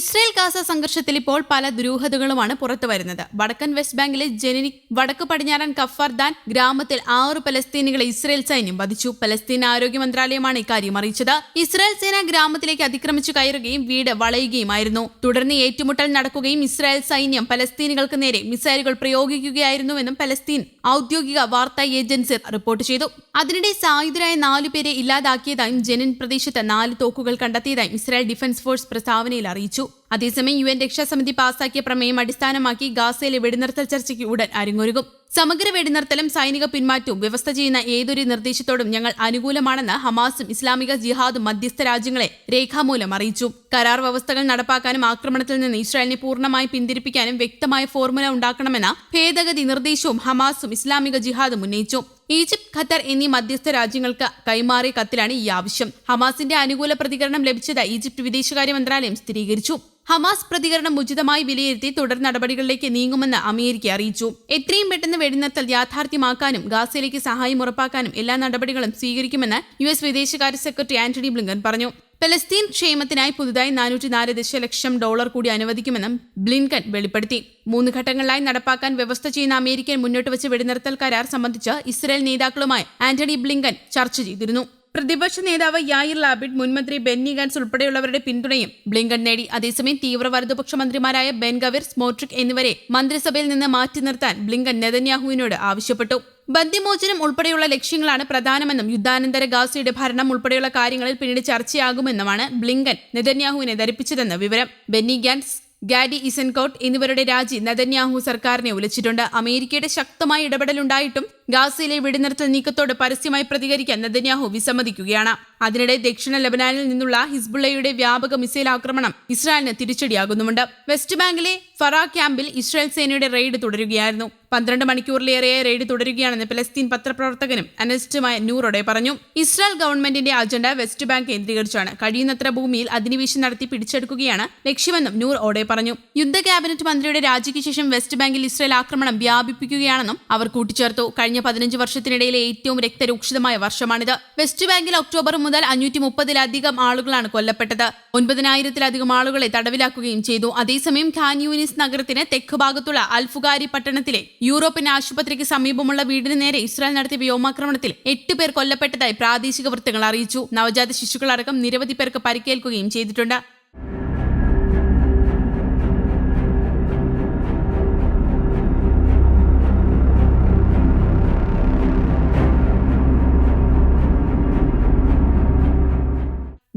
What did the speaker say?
Israel Gaza സംഘർഷത്തിൽ ഇപ്പോൾ പല ദുരൂഹതകളുമാണ് പുറത്തു വരുന്നത്. വടക്കൻ വെസ്റ്റ് ബാങ്കിലെ ജനനി വടക്ക് പടിഞ്ഞാറൻ കഫർദാൻ ഗ്രാമത്തിൽ ആറ് പലസ്തീനികളെ ഇസ്രയേൽ സൈന്യം വധിച്ചു. പലസ്തീൻ ആരോഗ്യ മന്ത്രാലയമാണ് ഇക്കാര്യം അറിയിച്ചത്. ഇസ്രായേൽ സേന ഗ്രാമത്തിലേക്ക് അതിക്രമിച്ചു കയറുകയും വീട് വളയുകയുമായിരുന്നു. തുടർന്ന് ഏറ്റുമുട്ടൽ നടക്കുകയും ഇസ്രായേൽ സൈന്യം പലസ്തീനികൾക്ക് നേരെ മിസൈലുകൾ പ്രയോഗിക്കുകയായിരുന്നുവെന്നും പലസ്തീൻ ഔദ്യോഗിക വാർത്താ ഏജൻസി റിപ്പോർട്ട് ചെയ്തു. അതിനിടെ സായുധരായ നാലുപേരെ ഇല്ലാതാക്കിയതായും ജെനിൻ പ്രദേശത്ത് നാല് തോക്കുകൾ കണ്ടെത്തിയതായും ഇസ്രായേൽ ഡിഫൻസ് ഫോഴ്സ് പ്രസ്താവനയിൽ അറിയിച്ചു. അതേസമയം യു എൻ രക്ഷാസമിതി പാസാക്കിയ പ്രമേയം അടിസ്ഥാനമാക്കി ഗാസയിലെ വെടിനിർത്തൽ ചർച്ചയ്ക്ക് ഉടൻ അരങ്ങൊരുക്കും സമഗ്ര വെടിനിർത്തലും സൈനിക പിന്മാറ്റവും വ്യവസ്ഥ ചെയ്യുന്ന ഏതൊരു നിർദ്ദേശത്തോടും ഞങ്ങൾ അനുകൂലമാണെന്ന് ഹമാസും ഇസ്ലാമിക ജിഹാദും മധ്യസ്ഥ രാജ്യങ്ങളെ രേഖാമൂലം അറിയിച്ചു. കരാർ വ്യവസ്ഥകൾ നടപ്പാക്കാനും ആക്രമണത്തിൽ നിന്ന് ഇസ്രായേലിനെ പൂർണമായി പിന്തിരിപ്പിക്കാനും വ്യക്തമായ ഫോർമുല ഉണ്ടാക്കണമെന്ന ഭേദഗതി നിർദ്ദേശവും ഹമാസും ഇസ്ലാമിക ജിഹാദും ഉന്നയിച്ചു. ഈജിപ്ത് ഖത്തർ എന്നീ മധ്യസ്ഥ രാജ്യങ്ങൾക്ക് കൈമാറിയ കത്തിലാണ് ഈ ആവശ്യം. ഹമാസിന്റെ അനുകൂല പ്രതികരണം ലഭിച്ചത് ഈജിപ്ത് വിദേശകാര്യ മന്ത്രാലയം സ്ഥിരീകരിച്ചു. ഹമാസ് പ്രതികരണം ഉചിതമായി വിലയിരുത്തി തുടർ നടപടികളിലേക്ക് നീങ്ങുമെന്ന് അമേരിക്ക അറിയിച്ചു. എത്രയും പെട്ടെന്ന് വെടിനിർത്തൽ യാഥാർത്ഥ്യമാക്കാനും ഗാസയിലേക്ക് സഹായം ഉറപ്പാക്കാനും എല്ലാ നടപടികളും സ്വീകരിക്കുമെന്ന് യു എസ് വിദേശകാര്യ സെക്രട്ടറി ആന്റണി ബ്ലിങ്കൻ പറഞ്ഞു. പലസ്തീൻ ക്ഷേമത്തിനായി പുതുതായി നാനൂറ്റി നാല് ദശലക്ഷം ഡോളർ കൂടി അനുവദിക്കുമെന്നും ബ്ലിൻകൺ വെളിപ്പെടുത്തി. മൂന്ന് ഘട്ടങ്ങളിലായി നടപ്പാക്കാൻ വ്യവസ്ഥ ചെയ്യുന്ന അമേരിക്കൻ മുന്നോട്ട് വെച്ച വെടിനിർത്തൽ കരാർ സംബന്ധിച്ച് ഇസ്രായേൽ നേതാക്കളുമായി ആന്റണി ബ്ലിങ്കൻ ചർച്ച ചെയ്തിരുന്നു. പ്രതിപക്ഷ നേതാവ് യായിർ ലാബിഡ് മുൻമന്ത്രി ബെന്നി ഗാൻസ് ഉൾപ്പെടെയുള്ളവരുടെ പിന്തുണയും ബ്ലിങ്കൺ നേടി. അതേസമയം തീവ്ര വലതുപക്ഷ മന്ത്രിമാരായ ബെൻ ഗവിർ സ്മോട്രിക് എന്നിവരെ മന്ത്രിസഭയിൽ നിന്ന് മാറ്റി നിർത്താൻ ബ്ലിങ്കൺ നെതന്യാഹുവിനോട് ആവശ്യപ്പെട്ടു. ബന്ദിമോചനം ഉൾപ്പെടെയുള്ള ലക്ഷ്യങ്ങളാണ് പ്രധാനമെന്നും യുദ്ധാനന്തര ഗാസയുടെ ഭരണം ഉൾപ്പെടെയുള്ള കാര്യങ്ങളിൽ പിന്നീട് ചർച്ചയാകുമെന്നുമാണ് ബ്ലിങ്കൻ നെതന്യാഹുവിനെ ധരിപ്പിച്ചതെന്ന് വിവരം. ബെന്നി ഗാൻസ് ഗാഡി ഇസൻകോട്ട് എന്നിവരുടെ രാജി നെതന്യാഹു സർക്കാരിനെ ഒലിച്ചിട്ടുണ്ട് അമേരിക്കയുടെ ശക്തമായ ഇടപെടലുണ്ടായിട്ടും ഗാസയിലെ വെടിനിർത്തൽ നീക്കത്തോട് പരസ്യമായി പ്രതികരിക്കാൻ നെതന്യാഹു വിസമ്മതിക്കുകയാണ്. അതിനിടെ ദക്ഷിണ ലബനാനിൽ നിന്നുള്ള ഹിസ്ബുള്ളയുടെ വ്യാപക മിസൈൽ ആക്രമണം ഇസ്രായേലിന് തിരിച്ചടിയാകുന്നുമുണ്ട്. വെസ്റ്റ് ബാങ്കിലെ ഫറ ക്യാമ്പിൽ ഇസ്രായേൽ സേനയുടെ റെയ്ഡ് തുടരുകയായിരുന്നു. പന്ത്രണ്ട് മണിക്കൂറിലേറെ റെയ്ഡ് തുടരുകയാണെന്ന് പലസ്തീൻ പത്രപ്രവർത്തകനും അനലിസ്റ്റുമായ നൂറോടെ പറഞ്ഞു. ഇസ്രായേൽ ഗവൺമെന്റിന്റെ അജണ്ട വെസ്റ്റ് ബാങ്ക് കേന്ദ്രീകരിച്ചാണ്. കഴിയുന്നത്ര ഭൂമിയിൽ അധിനിവേശം നടത്തി പിടിച്ചെടുക്കുകയാണ് ലക്ഷ്യമെന്നും നൂർ ഓടെ പറഞ്ഞു. യുദ്ധ ക്യാബിനറ്റ് മന്ത്രിയുടെ രാജിക്ക് ശേഷം വെസ്റ്റ് ബാങ്കിൽ ഇസ്രായേൽ ആക്രമണം വ്യാപിപ്പിക്കുകയാണെന്നും അവർ കൂട്ടിച്ചേർത്തു. കഴിഞ്ഞ പതിനഞ്ച് വർഷത്തിനിടയിലെ ഏറ്റവും രക്തരൂക്ഷിതമായ വർഷമാണിത്. വെസ്റ്റ് ബാങ്കിൽ ഒക്ടോബർ മുതൽ അഞ്ഞൂറ്റി മുപ്പതിലധികം ആളുകളാണ് കൊല്ലപ്പെട്ടത്. ഒൻപതിനായിരത്തിലധികം ആളുകളെ തടവിലാക്കുകയും ചെയ്തു. അതേസമയം ഖാൻ യൂനിസ് നഗരത്തിന് തെക്ക് ഭാഗത്തുള്ള അൽഫുഗാരി പട്ടണത്തിലെ യൂറോപ്യൻ ആശുപത്രിക്ക് സമീപമുള്ള വീടിന് നേരെ ഇസ്രായേൽ നടത്തിയ വ്യോമാക്രമണത്തിൽ എട്ട് പേർ കൊല്ലപ്പെട്ടതായി പ്രാദേശിക വൃത്തങ്ങൾ അറിയിച്ചു. നവജാത ശിശുക്കളടക്കം നിരവധി പേർക്ക് പരിക്കേൽക്കുകയും ചെയ്തിട്ടുണ്ട്.